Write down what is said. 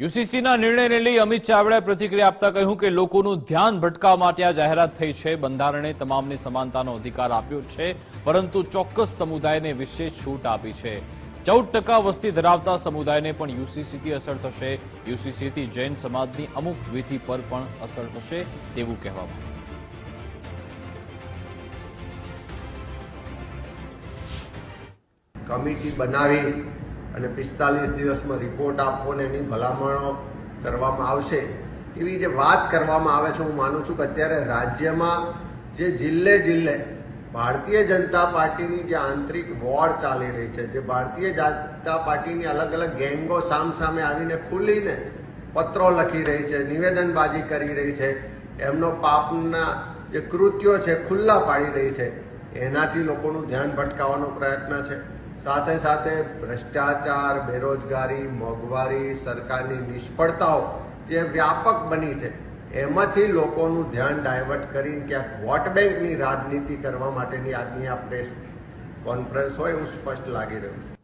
યુસીસીના નિર્ણયને લઈ અમિત ચાવડાએ પ્રતિક્રિયા આપતા કહ્યું કે લોકોનું ધ્યાન ભટકાવવા માટે આ જાહેરાત થઈ છે. બંધારણે તમામને સમાનતાનો અધિકાર આપ્યો છે, પરંતુ ચોક્કસ સમુદાયને વિશેષ છૂટ આપી છે. ચૌદ ટકા વસ્તી ધરાવતા સમુદાયને પણ યુસીસીથી અસર થશે. યુસીસીથી જૈન સમાજની અમુક વિધિ પર પણ અસર થશે તેવું કહેવામાં કમિટી બનાવી અને પિસ્તાલીસ દિવસમાં રિપોર્ટ આપવો ને એની ભલામણો કરવામાં આવશે. એવી જે વાત કરવામાં આવે છે, હું માનું છું કે અત્યારે રાજ્યમાં જે જિલ્લે જિલ્લે ભારતીય જનતા પાર્ટીની જે આંતરિક વોર ચાલી રહી છે, જે ભારતીય જનતા પાર્ટીની અલગ અલગ ગેંગો સામસામે આવીને ખુલીને પત્રો લખી રહી છે, નિવેદનબાજી કરી રહી છે, એમનો પાપના જે કૃત્યો છે, ખુલ્લા પાડી રહી છે, એનાથી લોકોનું ધ્યાન ભટકાવવાનો પ્રયત્ન છે. સાથે સાથે ભ્રષ્ટાચાર, બેરોજગારી, મોંઘવારી, સરકારની નિષ્ફળતાઓ જે વ્યાપક બની છે, એમાંથી લોકોનું ધ્યાન ડાયવર્ટ કરીને ક્યાંક વોટ બેંકની રાજનીતિ કરવા માટેની આજની આ પ્રેસ કોન્ફરન્સ હોય એવું સ્પષ્ટ લાગી રહ્યું છે.